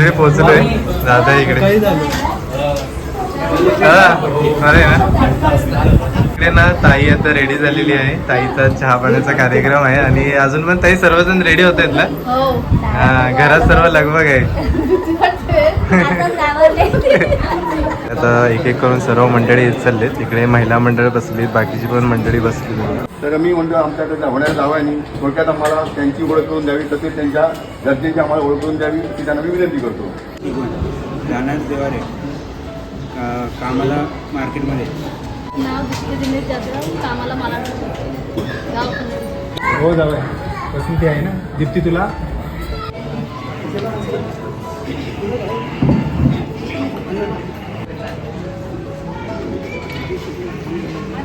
मंडळी पोहोचलोय दादा इकडे. अरे ना इकडे ना ताई आता रेडी झालेली आहे. ताईचा चहा पाण्याचा कार्यक्रम आहे आणि अजून पण ताई सर्वजण रेडी होत आहेत ना? हो. हा घरात सर्व लगबग आहे. आता एक एक करून सर्व मंडळी येत चाललेत. इकडे महिला मंडळ बसलीत बाकीची पण मंडळी बसली. तर मी म्हणतो आमच्याकडे होण्यास लावानी थोडक्यात आम्हाला त्यांची ओळख करून द्यावी तसेच त्यांच्या गरजेची आम्हाला ओळख करून द्यावी ती त्यांना मी विनंती करतो. राहणार देवारे कामाला मार्केटमध्ये? कामाला मला पुणे. हो जावं पसंती आहे ना? दीप्ती तुला?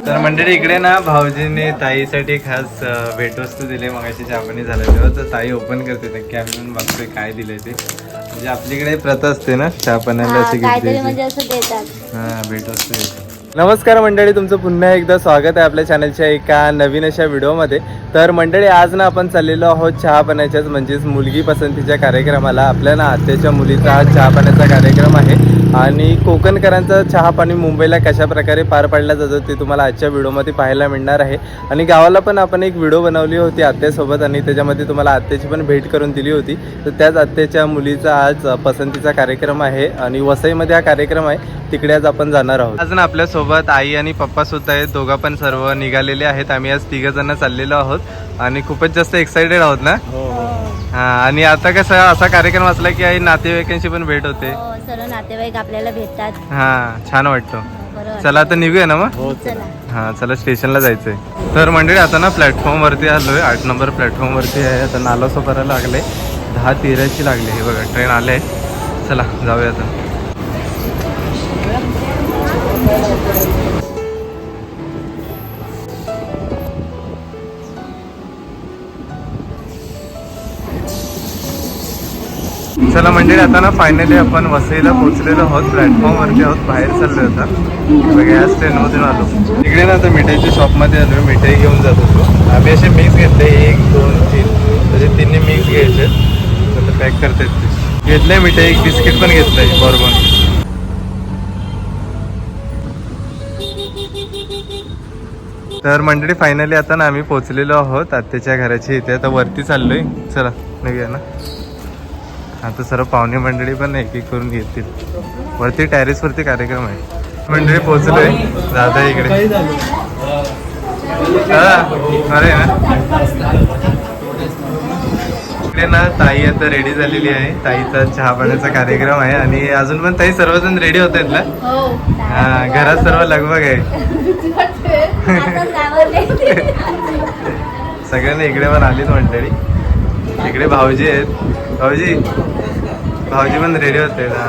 तर मंडळी इकडे ना भाऊजीने ताईसाठी खास भेटवस्तू दिली. मगाशी चहापाणी झालं तेव्हा तर ताई ओपन करते नक्की आम्ही बघतोय काय दिलंय ते. म्हणजे आपलीकडे प्रथा असते ना चहापाण्याला हा, अशी म्हणजे असं देतात. हा भेटवस्तू. नमस्कार मंडळी तुमचं पुन्हा एकदा स्वागत आहे आपल्या चॅनलच्या एका नवीन अशा व्हिडिओमध्ये तर मंडळी आज ना आपण चाललेलो आहोत चहापाण्याच्याच म्हणजेच मुलगी पसंतीच्या कार्यक्रमाला. आपल्या ना आत्याच्या मुलीचा आज चहापाण्याचा कार्यक्रम आहे. आणि कोकणकरांचा चहापाणी मुंबईला कशा प्रकारे पार पाडला जातो ते तुम्हाला आजच्या व्हिडिओमध्ये पाहायला मिळणार आहे. आणि गावाला पण आपण एक व्हिडिओ बनवली होती आत्यासोबत आणि त्याच्यामध्ये तुम्हाला आत्याची पण भेट करून दिली होती. तर त्याच आत्याच्या मुलीचा आज पसंतीचा कार्यक्रम आहे आणि वसईमध्ये हा कार्यक्रम आहे. तिकडे आज आपण जाणार आहोत. आज ना आई आणि पप्पा सुद्धा आहेत. दोघं पण सर्व निघालेले आहेत. आम्ही आज तिघ जण चाललेलो आहोत आणि खूपच जास्त एक्साइटेड आहोत ना? हो, हो. हा आणि आता कसं असा कार्यक्रम असला की आई नातेवाईकांशी पण भेट होते. हो सर्व नातेवाईक आपल्याला भेटतात. हा छान वाटतो. बरोबर. चला आता निघूया ना मग? चला. हा चला स्टेशनला जायचंय. तर मंडळी आता ना प्लॅटफॉर्म वरती आलोय. आठ नंबर प्लॅटफॉर्म वरती आहे. आता नाला सोपारा लागले. दहा तेराची लागली. हे बघा ट्रेन आले चला जाऊया आता. चला मंडळी आता ना फायनली आपण वसईला पोहोचलेलो आहोत. प्लॅटफॉर्म वरती आहोत बाहेर चाललो आता. बघा याच आलो. तिकडे ना आता मिठाईच्या शॉपमध्ये आलो. मिठाई घेऊन जात होतो. आम्ही असे मिक्स घेतले एक दोन तीन. म्हणजे तिन्ही मिक्स घ्यायचे. आता पॅक करतात ते. घेतलंय मिठाई एक बिस्किट पण घेतलंय बरोबर तर मंडळी फायनली आता ना आम्ही पोहोचलेलो आहोत आत्याच्या घराची इथे. आता वरती चाललोय. चला निघूया ना. आता सर्व पाहुणे मंडळी पण एक एक करून येतील. वरती टॅरेस वरती कार्यक्रम आहे. मंडळी पोहोचलोय. दादा इकडे. अरे इकडे ना ताई आता रेडी झालेली आहे. ताईचा चहा पाण्याचा कार्यक्रम आहे. आणि अजून पण ताई सर्वजण रेडी होत आहेत ना? हो. हा घरात सर्व लगबग आहे. सगळ्यांना इकडे पण आलीच मंडळी. इकडे भाऊजी आहेत. भाऊजी भाऊजी पण रेडी होते ना.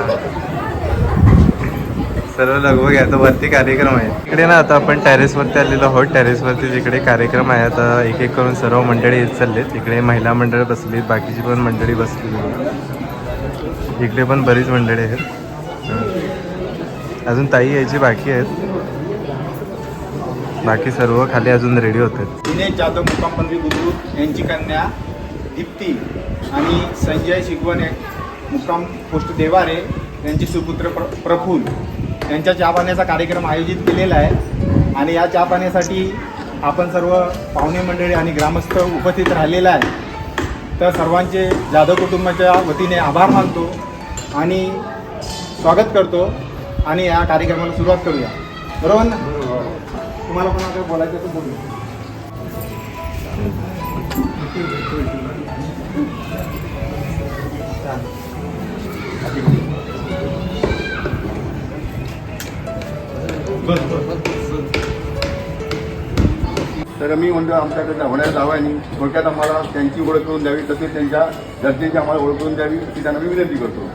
सर्व लगभग आहे आता वरती कार्यक्रम आहे इकडे ना आता आपण टॅरेसवरती आलेलो आहोत. टॅरेसवरती जिकडे कार्यक्रम आहे आता एक एक करून सर्व मंडळी येत चाललेत. इकडे महिला मंडळ बसलीत बाकीची पण मंडळी बसली. इकडे पण बरीच मंडळी आहेत. अजून ताई यायची बाकी आहेत. बाकी सर्व खाली अजून रेडी होत. आहेत दिनेश जाधव मुक्कामपंथी बुद्रुक यांची कन्या. दीप्ती आणि संजय शिकवण मुक्काम पोस्ट देवारे यांचे सुपुत्र प्र प्रफुल यांच्या चहा पाण्याचा कार्यक्रम आयोजित केलेला आहे. आणि या चहा पाण्यासाठी आपण सर्व पाहुणे मंडळी आणि ग्रामस्थ उपस्थित राहिलेला आहे. तर सर्वांचे जाधव कुटुंबाच्या वतीने आभार मानतो आणि स्वागत करतो आणि या कार्यक्रमाला सुरुवात करूया. बरोबर ना तुम्हाला कोणाकडे बोलायचं तर बोलू. तर मी म्हणतो आमच्याकडे होण्यास लावानी थोडक्यात आम्हाला त्यांची ओळख करून द्यावी तसेच त्यांच्या गरजेची आम्हाला ओळख करून द्यावी ती त्यांना मी विनंती करतो.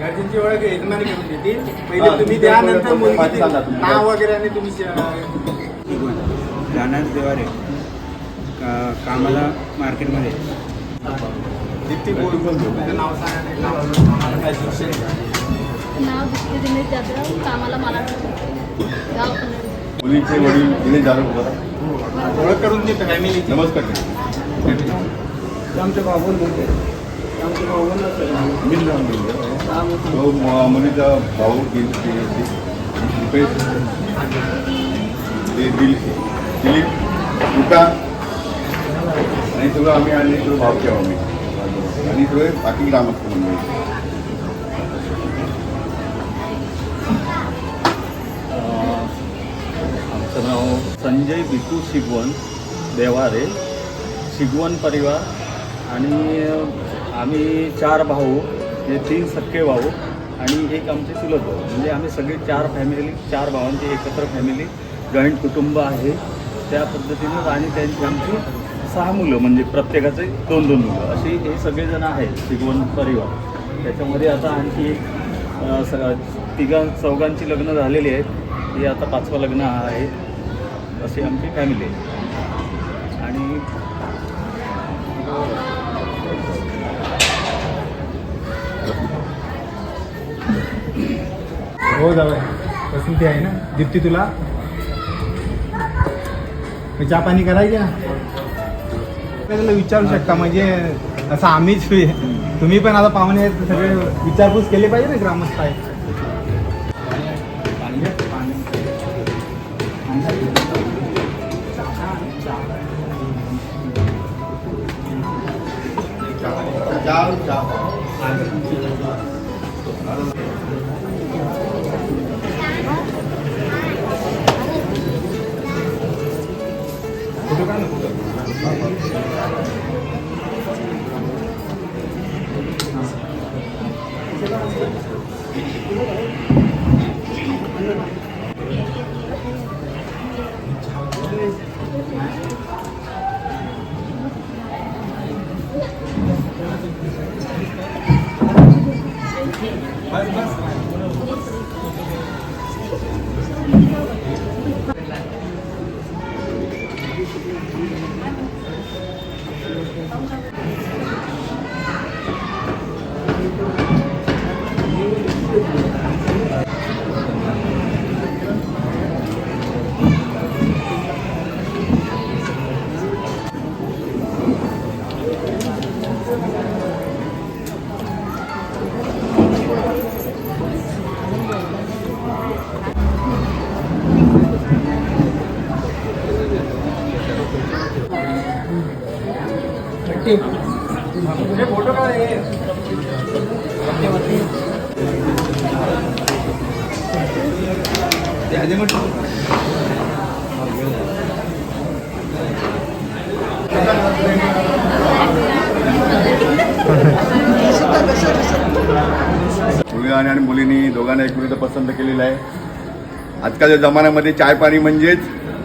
गार्जनची ओळख यजमानी करून देतील. पहिले हा, तुम्ही द्या नंतर मुलगी. नाव वगैरे आणि तुम्ही राहणार देवारे का- कामाला मार्केटमध्ये. दीप्ती बोल. नाव सांगा आणि नाव आम्हाला काय शिक्षण नाव दीप्ती दिनेश जाधव कामाला मला. मुलीचे वडील दिनेश जाधव होता ओळख करून देतो फॅमिली नमस्कार. आमचे बाबून बोलते आमचे बाबून. तो मुलीचा भाऊ दिल- ते- ते- दिपेश. ते दिल दिलीप तुका. आणि सगळं आम्ही आणि सगळं भाव ठेवा आम्ही. आणि सगळे बाकी ग्रामस्थ मंडळी. संजय बिकू शिगवण देवारे शिगवण परिवार आणि आम्ही चार भाऊ हे तीन सक्के भाऊ आणि एक आमचे चुलत भाऊ. म्हणजे आम्ही सगळे चार फॅमिली चार भावांची एकत्र फॅमिली जॉईंट कुटुंब आहे त्या पद्धतीनं आणि त्यांची आमची सहा मुलं म्हणजे प्रत्येकाचे दोन दोन मुलं. अशी हे सगळेजण आहेत शिगवण परिवार. त्याच्यामध्ये आता आणखी एक स तिघा चौघांची लग्न झालेली आहेत. हे आता पाचवं लग्न आहे. अशी आमची फॅमिली आहे आणि हो जावं पसंती आहे ना? दीप्ती तुला? मग चहा पाणी करायच्या आपल्याला विचारू शकता म्हणजे असं आम्हीच तुम्ही पण आता पाहुणे सगळे विचारपूस केली पाहिजे ना ग्रामस्थ आहे Darum, da. Thank you. Bas bas. मुलाने आणि मुलींनी दोघांना एकमेकांना पसंत केलेलं आहे. आजकालच्या जमान्यामध्ये चाय पाणी म्हणजेच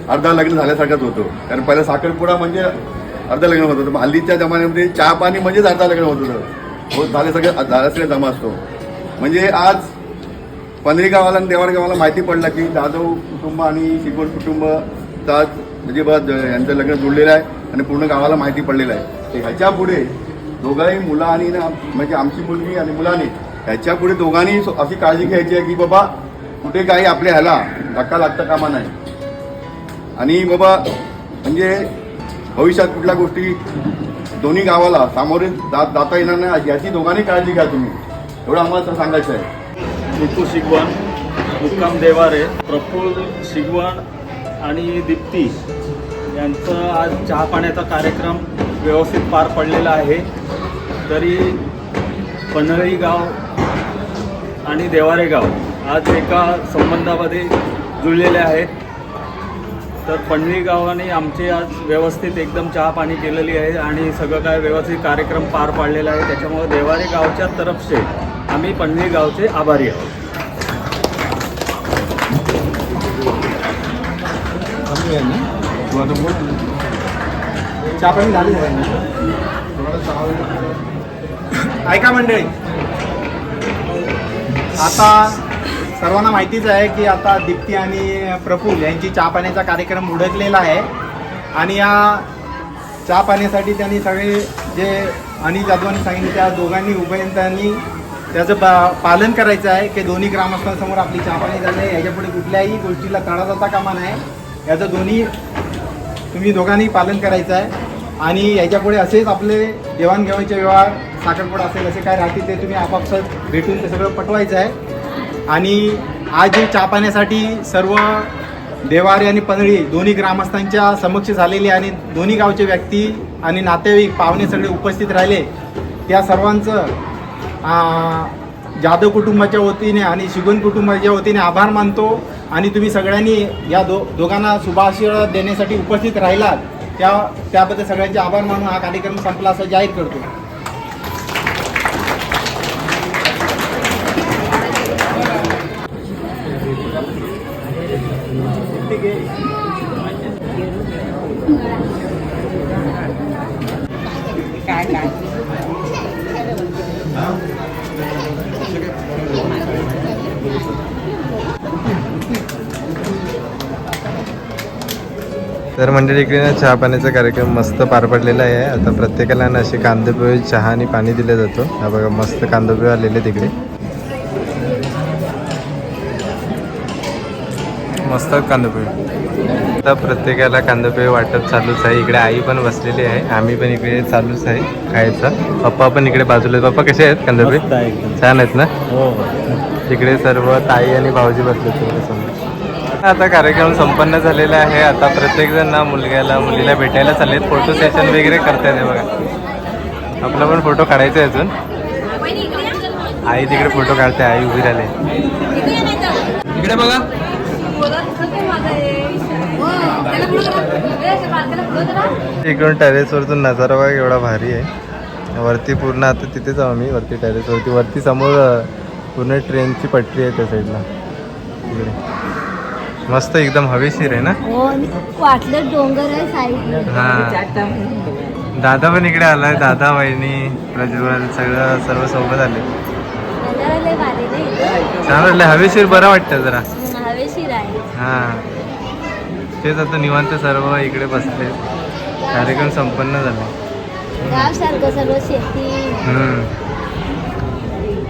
अर्धा लग्न झाल्यासारखंच होतं. कारण पहिला साखरपुडा म्हणजे अर्ध लग्न होत. होतं हल्लीच्या जमान्यामध्ये चहा पाणी म्हणजेच अर्धा लग्न होत होतं. हो झाले सगळं झाल्यासगळं जमा असतो. म्हणजे आज पंधरी गावाला आणि देवाड गावाला माहिती पडलं की जाधव कुटुंब आणि शिकवण कुटुंबचा म्हणजे बघ यांचं लग्न जुळलेलं आहे आणि पूर्ण गावाला माहिती पडलेलं आहे. ह्याच्या पुढे दोघांनी मुलं आणि ना म्हणजे आमची मुलगी आणि मुलांनी ह्याच्या पुढे दोघांनी अशी काळजी घ्यायची आहे की बाबा कुठे काही आपल्या ह्याला धक्का लागता कामा नाही. आणि बाबा म्हणजे भविष्यात कुठल्या गोष्टी दोन्ही गावाला सामोरे जात जाता येणार नाही याची दोघांनी काळजी घ्या तुम्ही. एवढं आम्हाला तर सांगायचं आहे बिकू शिगवण मुक्काम देवारे प्रफुल्ल शिगवण आणि दीप्ती यांचं आज चहा पाण्याचा कार्यक्रम व्यवस्थित पार पडलेला आहे. तरी पन्हाळी गाव आणि देवारे गाव आज एका संबंधामध्ये जुळलेले आहेत. तर पणवी गावाने आमचे आज व्यवस्थित एकदम चहा पाणी केलेली आहे आणि सगळं काय व्यवस्थित कार्यक्रम पार पाडलेला आहे. त्याच्यामुळे देवारे गावच्या तर्फे आम्ही पनवी गावचे आभारी आहोत. चहा पाणी झाली ऐका मंडळी. आता सर्वांना माहितीच आहे की आता दीप्ती आणि प्रफुल यांची चहा पाण्याचा कार्यक्रम उडकलेला आहे. आणि या चहा पाण्यासाठी त्यांनी सगळे जे अनिल जाधवांनी सांगितले त्या दोघांनी उभयंतांनी त्याचं पा पालन करायचं आहे की दोन्ही ग्रामस्थांसमोर आपली चहा पाणी झाली आहे. याच्यापुढे कुठल्याही गोष्टीला तडा जाता कामा नाही याचं दोन्ही तुम्ही दोघांनी पालन करायचं आहे. आणि याच्यापुढे असेच आपले देवाणघेवाणीचे व्यवहार साखरपुडा असेल असे काय राहतील ते तुम्ही आपापसात भेटून ते सगळं पटवायचं आहे. आणि आज ही चहा पाण्यासाठी सर्व देवारे आणि पनळी दोन्ही ग्रामस्थांच्या समक्ष झालेले आणि दोन्ही गावचे व्यक्ती आणि नातेवाईक पाहुणे सगळे उपस्थित राहिले. त्या सर्वांचं जाधव कुटुंबाच्या वतीने आणि शिगून कुटुंबाच्या वतीने आभार मानतो. आणि तुम्ही सगळ्यांनी या दो दोघांना शुभाशीर्वाद देण्यासाठी उपस्थित राहिलात. त्या त्याबद्दल सगळ्यांचे आभार मानून हा कार्यक्रम संपला असं जाहीर करतो. तर मंडळी इकडे ना चहा पाण्याचा कार्यक्रम मस्त पार पडलेला आहे. आता प्रत्येकाला ना असे कांदेपोहे चहा आणि पाणी दिलं जातो. हा बघा मस्त कांदेपोहे आलेले तिकडे मस्त कांदेपोहे आता प्रत्येकाला कांदेपोहे वाटप चालूच आहे. इकडे आई पण बसलेली आहे. आम्ही पण इकडे चालूच आहे खायचा. पप्पा पण इकडे बाजूला आहेत. पप्पा कसे आहेत कांदेपोहे. छान आहेत ना? हो तिकडे सर्व ताई आणि भाऊजी बसले समोर. आता कार्यक्रम संपन्न झालेला आहे. आता प्रत्येक जण ना मुलग्याला मुलीला भेटायला चाललेत. फोटो सेशन वगैरे करतायत हे बघा. आपला पण फोटो काढायचा आहे अजून. आई तिकडे फोटो काढते. आई उभी राहिली. इकडे बघा. इकडून टेरेस वरतून नजारा बघा एवढा भारी आहे. वरती पूर्ण आता तिथे जाऊ आम्ही वरती टेरेस वरती. वरती समोर पूर्ण ट्रेनची पटरी आहे त्या साईडला इकडे. मस्त एकदम हवेशीर आहे ना? हो वाटलं डोंगर आहे साईड हा. दादा पण इकडे आलाय दादा वहिनी प्रज्वल सगळं सर्व सोबत आले. छान वाटलं हवेशीर बरं वाटतं जरा. हवेशीर आहे. हा. तेच आता निवांत सर्व इकडे बसले. कार्यक्रम संपन्न झाले. सर्व शेती.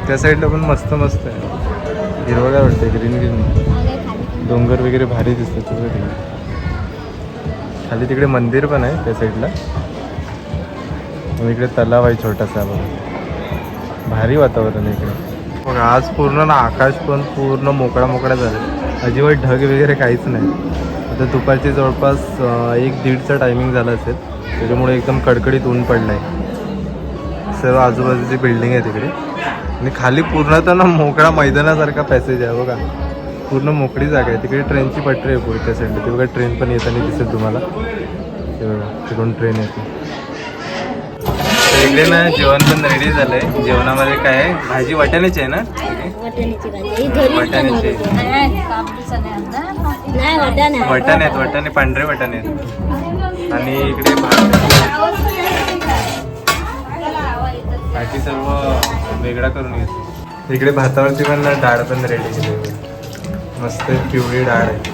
त्या साईडला पण मस्त मस्त आहे. हिरवगार वाटते ग्रीन ग्रीन मागे डोंगर वगैरे भारी दिसते तुझं तिकडे. खाली तिकडे मंदिर पण आहे त्या साईडला इकडे तलाव आहे छोटासा बघा. भारी वातावरण आहे इकडे. बघा आज पूर्ण ना आकाश पण पूर्ण मोकळा मोकळा झाला. अजिबात ढग वगैरे काहीच नाही. आता दुपारची जवळपास एक दीडचा टायमिंग झाला असेल. त्याच्यामुळे एकदम कडकडीत ऊन पडलं आहे सर्व आजूबाजूची बिल्डिंग आहे तिकडे. आणि खाली पूर्ण तर ना मोकळा मैदानासारखा पॅसेज आहे बघा. पूर्ण मोकळी जागा आहे. तिकडे ट्रेनची पटरी आहे पुढच्या साईडला ती बघा ट्रेन पण येताना दिसेल तुम्हाला. ते बघा तिकडून ट्रेन येते. इकडे ना जेवण पण रेडी झालंय. जेवणामध्ये काय आहे? भाजी वाटाण्याची आहे ना? वाटाण्याची ही वाटाणा वाटाणे आहेत वाटाणे पांढरे वाटाणे आहेत. आणि इकडे भात. बाकी सर्व वेगळा करून घेतो. इकडे भातावरती पण ना डाळ पण रेडी केली मस्त पिवळी डाळ आहे.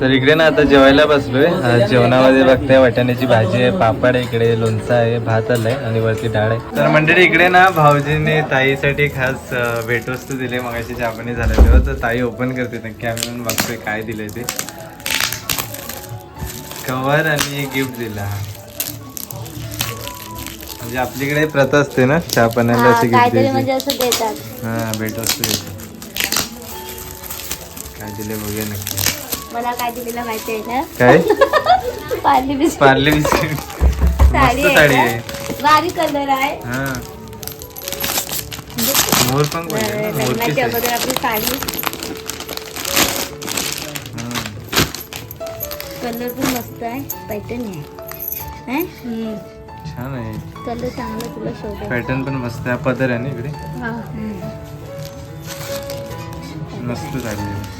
तर इकडे ना आता जेवायला बसलोय. जेवणामध्ये बघताय वाटाण्याची भाजी आहे पापड आहे इकडे लोणचा आहे भात आलाय आणि वरती डाळ आहे. तर मंडळी इकडे ना भाऊजीने ताईसाठी खास भेटवस्तू दिले मग अशी चहापाणी झालं तेव्हा. तर ताई ओपन करते. नक्की आम्ही पण बघतोय काय दिलंय ते. कवर आणि गिफ्ट दिला. म्हणजे आपलीकडे प्रथा असते ना चहा पाण्याला अशी गिफ्ट असं देतात. हा भेटवस्तू देतो काय दिले बघूया नक्की. मला काय दिलेलं माहिती आहे ना? काय? Parle biscuit. Parle biscuit. Sari मस्त साडी आहे. आहे कलर आहे. हा. मोर पण बोलले ना, मोरपीस लग्नाच्या आहे. अगोदर आपली साडी. हा. कलर पण मस्त आहे. पॅटर्न आहे. हैं? हम्म. छान आहे. कलर चांगला तुला शोधेल पॅटर्न पण मस्त आहे. पदर आहे ना इकडे. मस्त साडी आहे.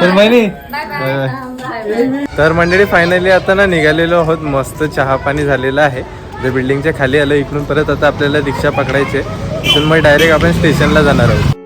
तर तर मंडळी फायनली आता ना निघालेलो आहोत. मस्त चहा पाणी झालेलं आहे. जे बिल्डिंगच्या खाली आलं इकडून परत आता आपल्याला रिक्षा पकडायचे तिथून मग डायरेक्ट आपण स्टेशनला जाणार आहोत.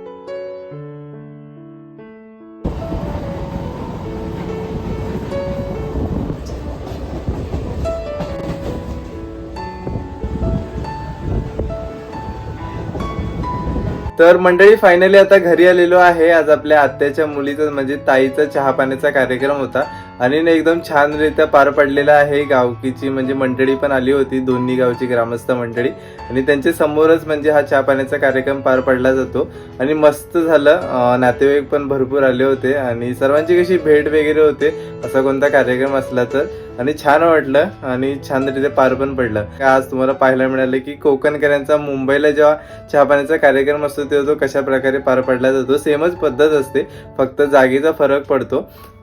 तर मंडळी फायनली आता घरी आलेलो आहे. आज आपल्या आत्याच्या मुलीचा म्हणजे ताईचा चहा पाण्याचा कार्यक्रम होता. आणि ना एकदम छानरित्या पार पडलेला आहे गावकीची म्हणजे मंडळी पण आली होती दोन्ही गावची ग्रामस्थ मंडळी. आणि त्यांच्या समोरच म्हणजे हा चहा पाण्याचा कार्यक्रम पार पडला जातो. आणि मस्त झालं नातेवाईक पण भरपूर आले होते आणि सर्वांची कशी भेट वगैरे होते असा कोणता कार्यक्रम असला तर. आणि छान वाटलं आणि छानरित्या पार पण पडलं. आज तुम्हाला पाहायला मिळालं की कोकणकरांचा मुंबईला जेव्हा चहा पाण्याचा कार्यक्रम असतो तेव्हा तो कशा प्रकारे पार पडला जातो सेमच पद्धत असते फक्त जागेचा फरक पडतो.